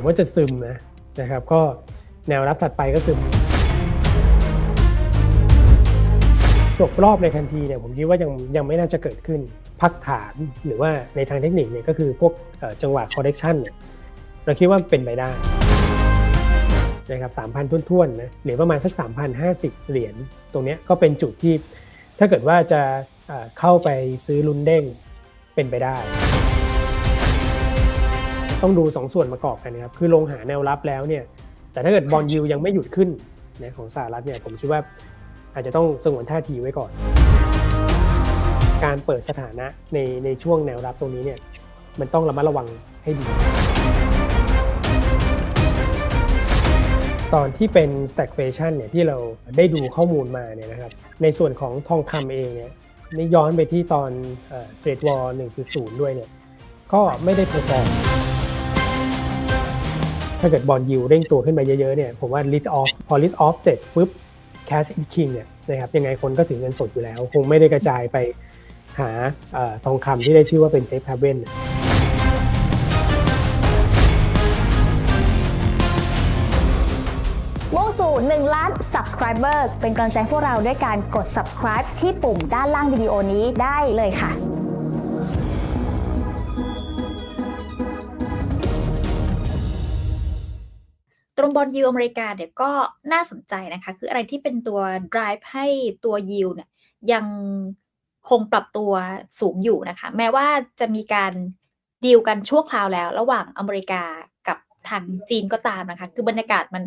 ผมว่าจะซึมนะนะครับก็แนวรับถัดไปก็คือจบรอบในทันทีเนี่ยผมคิดว่ายังยังไม่น่าจะเกิดขึ้นพักฐานหรือว่าในทางเทคนิคเนี่ยก็คือพวกจังหวะ correction เนี่ยเราคิดว่าเป็นไปได้นะครับ3,000ทุ่นๆนะหรือประมาณสัก 3,050 เหรียญตรงนี้ก็เป็นจุดที่ถ้าเกิดว่าจะเอ่อเข้าไปซื้อลุ้นเด้งเป็นไปได้ ต้องดู 2 ส่วนประกอบกันนะครับ คือลงหาแนวรับแล้วเนี่ย แต่ถ้าเกิดบอลยูยังไม่หยุดขึ้นนะของสหรัฐเนี่ย ผมคิดว่าอาจจะต้องสงวนท่าทีไว้ก่อน การเปิดสถานะในในช่วงแนวรับตรงนี้เนี่ย มันต้องระมัดระวังให้ดี ตอนที่เป็น stagflation เนี่ยที่เราได้ดูข้อมูลมาเนี่ยนะครับ ในส่วนของทองคำเองเนี่ยนี่ย้อนไปที่ตอนเทรดวอร์1.0 ด้วยเนี่ย ก็ไม่ได้เพอร์ฟอร์ม ถ้าเกิดบอลยิวเร่งตัวขึ้นไปเยอะๆเนี่ยผมว่า list off พอ list off เสร็จปุ๊บ cash in king เนี่ยนะครับยังไงคนก็ถือเงินสดอยู่แล้ว คงไม่ได้กระจายไปหาอทองคำที่ได้ชื่อว่าเป็น safe haven มุ่งสู่ 1 ล้าน subscribers เป็นกำลังใจให้พวกเราด้วยการกด subscribe ที่ปุ่มด้านล่างวิดีโอนี้ได้เลยค่ะ ตรงบอลยูอเมริกาเนี่ยก็น่าสนใจนะคะ คืออะไรที่เป็นตัว drive ให้ตัวยิวเนี่ยยังคงปรับตัวสูงอยู่นะคะ แม้ว่าจะมีการดีลกันชั่วคราวแล้ว ระหว่างอเมริกา ทางจีนก็ตามนะคะ คือบรรยากาศมัน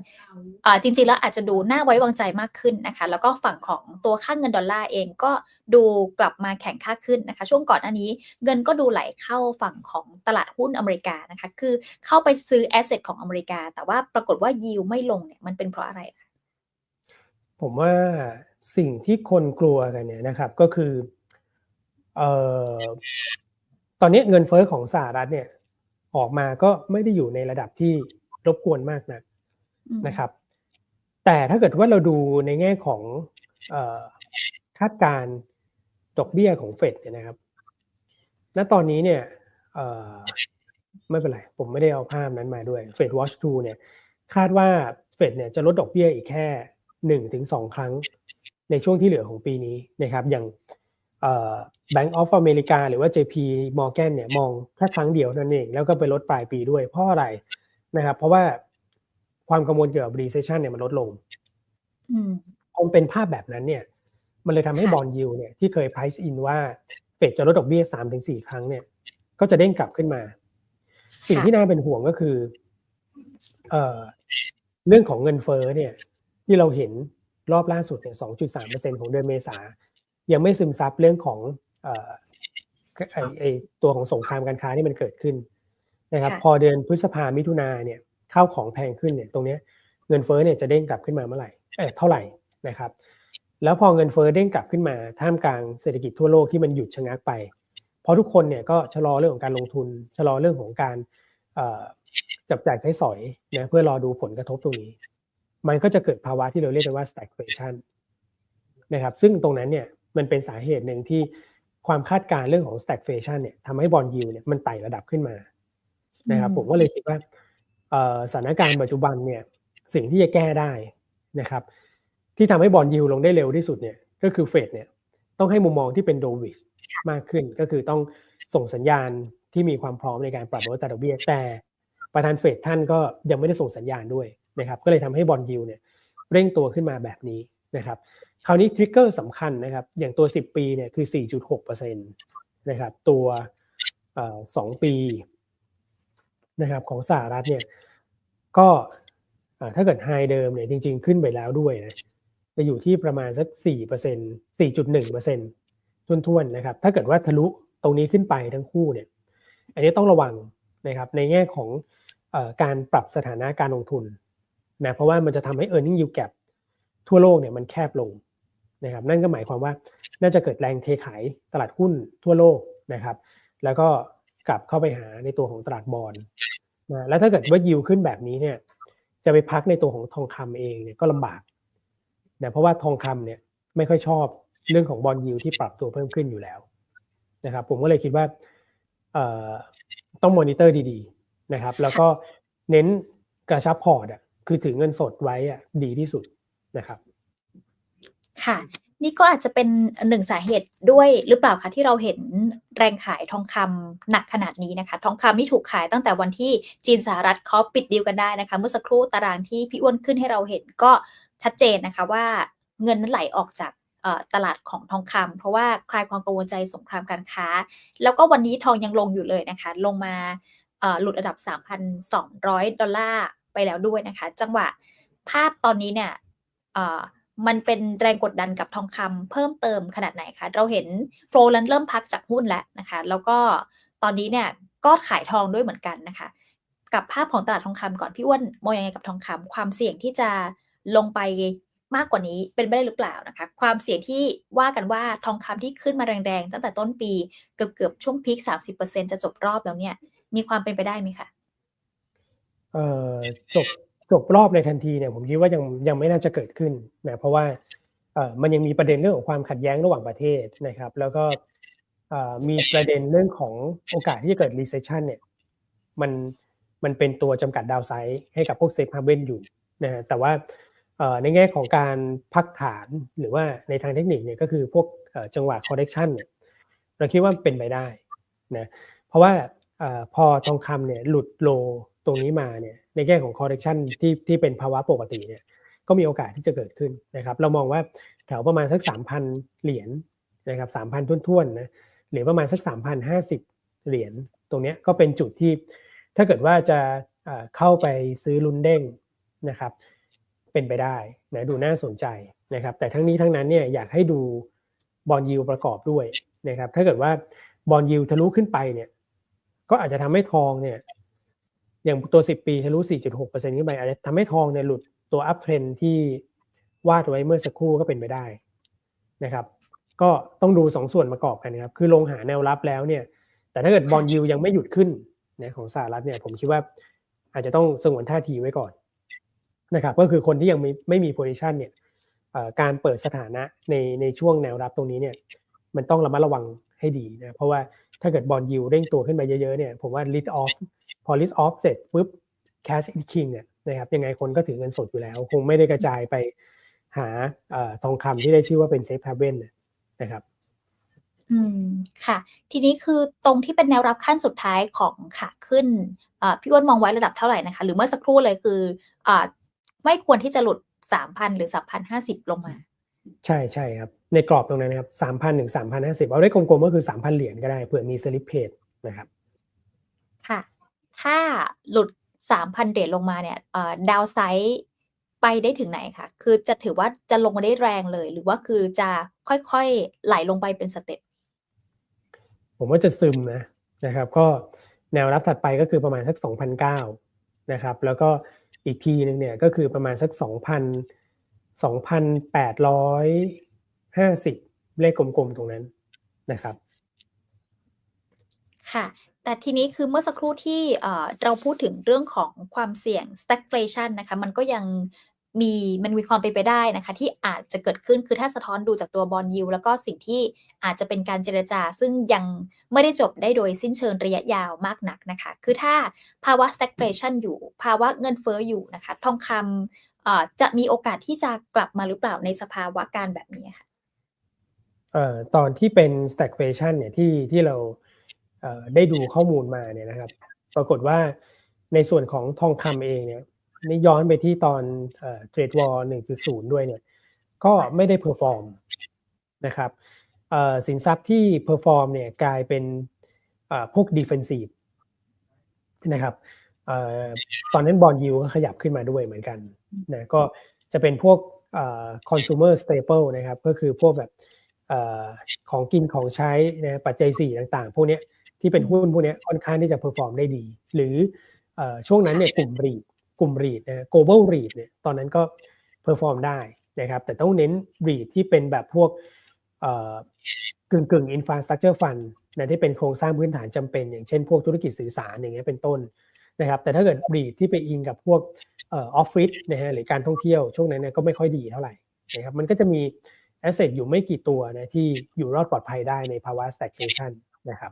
จริงๆแล้วอาจจะดูน่าไว้วางใจมากขึ้นนะคะ แล้วก็ฝั่งของตัวค่างเงินดอลลาร์เองก็ดูกลับมาแข็งค่าขึ้นนะคะ ช่วงก่อนหน้านี้เงินก็ดูไหลเข้าฝั่งของตลาดหุ้นอเมริกานะคะ คือเข้าไปซื้อแอสเซทของอเมริกา แต่ว่าปรากฏว่ายิวไม่ลงเนี่ยมันเป็นเพราะอะไรคะผมว่าสิ่งที่คนกลัวกันเนี่ยนะครับก็คือออตอนนี้เงินเฟ้อของสหรัฐเนี่ย ออกมาก็ไม่ได้อยู่ในระดับที่รบกวนมากนักอืมนะครับ แต่ถ้าเกิดว่าเราดูในแง่ของเออคาดการณ์ดอกเบี้ยของเฟดเนี่ยนะครับ ณ ตอนนี้เนี่ยเอ่อไม่เป็นไร ผมไม่ได้เอาภาพนั้นมาด้วย Fed Watch 2เนี่ยคาดว่าเฟดเนี่ยจะลดดอกเบี้ยอีกแค่หนึ่งถึงสองครั้งในช่วงที่เหลือของปีนี้นะครับ อย่าง เอ่อ Bank of America หรือว่า JP Morgan เนี่ยมองแค่ครั้งเดียวนั่นเอง แล้วก็ไปลดปลายปีด้วยเพราะอะไรนะครับ เพราะว่าความกังวลเกี่ยวกับ recession เนี่ยมันลดลงอืมพอมันเป็นภาพแบบนั้นเนี่ย มันเลยทำให้ค่ะบอลยูเนี่ยที่เคย price in ว่าเฟดจะลดดอกเบี้ย3-4ถึงครั้งเนี่ย ก็จะเด้งกลับขึ้นมา สิ่งที่น่าเป็นห่วงก็คือเอ่อเรื่องของเงินเฟ้อเนี่ย ที่เราเห็นรอบล่าสุดเนี่ย2.3%ของเดือนเมษา ยังไม่ซึมซับเรื่องของเอ่อไอไอตัวของสงครามการค้าที่มันเกิดขึ้นนะครับค่ะพอเดือนพฤษภามิถุนาเนี่ยข้าวของแพงขึ้นเนี่ยตรงเนี้ยเงินเฟ้อเนี่ยจะเด้งกลับขึ้นมาเมื่อไหร่เออเท่าไหร่นะครับ แล้วพอเงินเฟ้อเด้งกลับขึ้นมา ท่ามกลางเศรษฐกิจทั่วโลกที่มันหยุดชะงักไป เพราะทุกคนเนี่ยก็ชะลอเรื่องของการลงทุน ชะลอเรื่องของการเอ่อจับจ่ายใช้สอยนะเพื่อรอดูผลกระทบตรงนี้ มันก็จะเกิดภาวะที่เราเรียกกันว่า stagflation นะครับ ซึ่งตรงนั้นเนี่ย มันเป็นสาเหตุหนึ่งที่ความคาดการณ์เรื่องของ stagflation เนี่ยทำให้บอลยิวเนี่ยมันไต่ระดับขึ้นมานะครับอืมผมก็เลยคิดว่าเอ่อสถานการณ์ปัจจุบันเนี่ยสิ่งที่จะแก้ได้นะครับที่ทำให้บอลยิวลงได้เร็วที่สุดเนี่ยก็คือเฟดเนี่ยต้องให้มุมมองที่เป็นโดวิชมากขึ้นก็คือต้องส่งสัญญาณที่มีความพร้อมในการปรับลดอัตราดอกเบี้ยแต่ประธานเฟดท่านก็ยังไม่ได้ส่งสัญญาณด้วยนะครับก็เลยทำให้บอลยิวเนี่ยเร่งตัวขึ้นมาแบบนี้นะครับ คราวนี้ทริกเกอร์สำคัญนะครับ อย่างตัว 10 ปีเนี่ยคือ 4.6%นะครับ ตัวเอ่อ2ปีนะครับของสหรัฐเนี่ยก็ถ้าเกิดไฮเดิมเนี่ยจริง ๆ ขึ้นไปแล้วด้วยนะจะอยู่ที่ประมาณสัก 4% 4.1%ทุ่นๆนะครับ ถ้าเกิดว่าทะลุตรงนี้ขึ้นไปทั้งคู่เนี่ย อันนี้ต้องระวังนะครับในแง่ของออการปรับสถานะการลงทุนนะเพราะว่ามันจะทำให้ e a r n i n g yield gap ทั่วโลกเนี่ยมันแคบลง นะครับนั่นก็หมายความว่าน่าจะเกิดแรงเทขายตลาดหุ้นทั่วโลกนะครับ แล้วก็กลับเข้าไปหาในตัวของตลาดบอลนะแล้วถ้าเกิดว่ายิวขึ้นแบบนี้เนี่ย จะไปพักในตัวของทองคำเองเนี่ยก็ลำบากนะเพราะว่าทองคำเนี่ยไม่ค่อยชอบเรื่องของบอลยิวที่ปรับตัวเพิ่มขึ้นอยู่แล้วนะครับ ผมก็เลยคิดว่าต้องมอนิเตอร์ดีๆนะครับ แล้วก็เน้นกระชับพอร์ตอะคือถือเงินสดไว้อะดีที่สุดนะครับ ค่ะ นี่ก็อาจจะเป็นหนึ่งสาเหตุด้วยหรือเปล่าคะที่เราเห็นแรงขายทองคำหนักขนาดนี้นะคะ ทองคำนี่ถูกขายตั้งแต่วันที่จีนสหรัฐเขาปิดดีลกันได้นะคะ เมื่อสักครู่ตารางที่พี่อ้วนขึ้นให้เราเห็นก็ชัดเจนนะคะว่าเงินนั้นไหลออกจากเอ่อตลาดของทองคำเพราะว่าคลายความกังวลใจสงครามการค้า แล้วก็วันนี้ทองยังลงอยู่เลยนะคะ ลงมาเอ่อหลุดระดับ 3,200 ดอลลาร์ไปแล้วด้วยนะคะ จังหวะภาพตอนนี้เนี่ยเอ่อ มันเป็นแรงกดดันกับทองคำเพิ่มเติมขนาดไหนคะเราเห็นโฟลนั้นเริ่มพักจากหุ้นแล้วนะคะ แล้วก็ตอนนี้เนี่ยก็ขายทองด้วยเหมือนกันนะคะ กับภาพของตลาดทองคำก่อนพี่อ้วนมองยังไงกับทองคำความเสี่ยงที่จะลงไปมากกว่านี้เป็นไปได้หรือเปล่านะคะ ความเสี่ยงที่ว่ากันว่าทองคำที่ขึ้นมาแรงๆตั้งแต่ต้นปีเกือบเกือบๆช่วงพีค30%จะจบรอบแล้วเนี่ย มีความเป็นไปได้ไหมคะเอ่อจบ จบรอบในทันทีเนี่ยผมคิดว่ายังยังไม่น่าจะเกิดขึ้นนะเพราะว่ามันยังมีประเด็นเรื่องของความขัดแย้งระหว่างประเทศนะครับ แล้วก็มีประเด็นเรื่องของโอกาสที่จะเกิด recession เนี่ยมันมันเป็นตัวจำกัดดาวไซด์ให้กับพวกเซฟฮาเวนอยู่นะฮะแต่ว่าในแง่ของการพักฐานหรือว่าในทางเทคนิคเนี่ยก็คือพวกจังหวะ correction เนี่ยเราคิดว่าเป็นไปได้นะเพราะว่าอพอทองคำเนี่ยหลุดโล ตรงนี้มาเนี่ยในแง่ของ correction ที่ที่เป็นภาวะปกติเนี่ยก็มีโอกาสที่จะเกิดขึ้นนะครับ เรามองว่าแถวประมาณสัก 3,000 เหรียญนะครับ3,000ทุ่นๆนะหรือประมาณสัก 3,050 เหรียญตรงนี้ก็เป็นจุดที่ถ้าเกิดว่าจะเข้าไปซื้อลุนเด้งนะครับ เป็นไปได้นะดูน่าสนใจนะครับ แต่ทั้งนี้ทั้งนั้นเนี่ยอยากให้ดูบอลยิวประกอบด้วยนะครับ ถ้าเกิดว่าบอลยิวทะลุขึ้นไปเนี่ยก็อาจจะทำให้ทองเนี่ย อย่างตัว 10 ปีทะลุ 4.6%ขึ้นไปอาจจะทำให้ทองเนี่ยหลุดตัวอัพเทรนที่วาดไว้เมื่อสักครู่ก็เป็นไปได้นะครับ ก็ต้องดูสองส่วนประกอบกันนะครับ คือลงหาแนวรับแล้วเนี่ย แต่ถ้าเกิดบอลยิวยังไม่หยุดขึ้นนะของสหรัฐเนี่ยผมคิดว่าอาจจะต้องสงวนท่าทีไว้ก่อนนะครับก็คือคนที่ยังไม่ไม่มีโพซิชันเนี่ยการเปิดสถานะในในช่วงแนวรับตรงนี้เนี่ยมันต้องระมัดระวังให้ดีนะเพราะว่าถ้าเกิดบอลยิวเร่งตัวขึ้นไปเยอะๆเนี่ยผมว่า list off พอ list off เสร็จปุ๊บ cash in king เนี่ยนะครับยังไงคนก็ถือเงินสดอยู่แล้ว คงไม่ได้กระจายไปหาเอ่อทองคำที่ได้ชื่อว่าเป็น safe haven นะครับอืมค่ะ ทีนี้คือตรงที่เป็นแนวรับขั้นสุดท้ายของขาขึ้นเอ่อพี่อ้วนมองไว้ระดับเท่าไหร่นะคะ หรือเมื่อสักครู่เลยคือเอ่อไม่ควรที่จะหลุด3,000หรือ3,050ลงมา ใช่ใช่ครับ ในกรอบตรงนั้นนะครับสามพันถึงสามพันห้าสิบเอาได้กลมๆก็คือสามพันเหรียญก็ได้เผื่อมีสลิปเพจนะครับ ค่ะ ถ้าหลุด 3,000 เหรียญลงมาเนี่ยดาวไซด์ไปได้ถึงไหนคะ คือจะถือว่าจะลงมาได้แรงเลย หรือว่าคือจะค่อยๆ ไหลลงไปเป็นสเต็ป ผมว่าจะซึมนะนะครับ ก็แนวรับถัดไปก็คือประมาณสัก 2,009นะครับ แล้วก็อีกทีหนึ่งเนี่ยก็คือประมาณสัก 2,000 2,850 เลขกลมๆ ตรงนั้นนะครับ ค่ะ แต่ทีนี้คือเมื่อสักครู่ที่เราพูดถึงเรื่องของความเสี่ยง stagflation นะคะ มันก็ยังมีมันมีความเป็นไปได้นะคะ ที่อาจจะเกิดขึ้นคือถ้าสะท้อนดูจากตัวบอลยิวแล้วก็สิ่งที่อาจจะเป็นการเจรจา ซึ่งยังไม่ได้จบได้โดยสิ้นเชิงระยะยาวมากนักนะคะ คือถ้าภาวะ stagflation อยู่ ภาวะเงินเฟ้ออยู่นะคะ ทองคำจะมีโอกาสที่จะกลับมาหรือเปล่าในสภาวะการแบบนี้ค่ะตอนที่เป็น stagflation เนี่ยที่ที่เรา ได้ดูข้อมูลมาเนี่ยนะครับ ปรากฏว่าในส่วนของทองคำเองเนี่ยนี่ย้อนไปที่ตอนเอ่อ trade war 1.0ด้วยเนี่ยก็ไม่ได้ perform นะครับสินทรัพย์ที่ perform เนี่ยกลายเป็นพวก defensive นะครับออตอนนั้นบอลยูก็ขยับขึ้นมาด้วยเหมือนกันนะก็จะเป็นพวกเอ่อ consumer staple นะครับ ก็คือพวกแบบอของกินของใช้นะปัจจัยสี่ต่างๆ พวกเนี้ย ที่เป็นหุ้นพวกเนี้ยค่อนข้างที่จะ perform ได้ดี หรือเอ่อช่วงนั้นเนี่ยกลุ่มรีดกลุ่มรีดนะ global read เนี่ยตอนนั้นก็ perform ได้นะครับ แต่ต้องเน้น read ที่เป็นแบบพวกเอ่อกึ่งกึ่ง infrastructure fund นะที่เป็นโครงสร้างพื้นฐานจำเป็น อย่างเช่นพวกธุรกิจสื่อสารอย่างเงี้ยเป็นต้นนะครับ แต่ถ้าเกิด read ที่ไปอิงกับพวกเออฟฟิศนะฮะหรือการท่องเที่ยวช่วงนั้นเนี่ยก็ไม่ค่อยดีเท่าไหร่นะครับมันก็จะมี asset อยู่ไม่กี่ตัวนะที่อยู่รอดปลอดภัยได้ในภาวะ stagflation นะครับ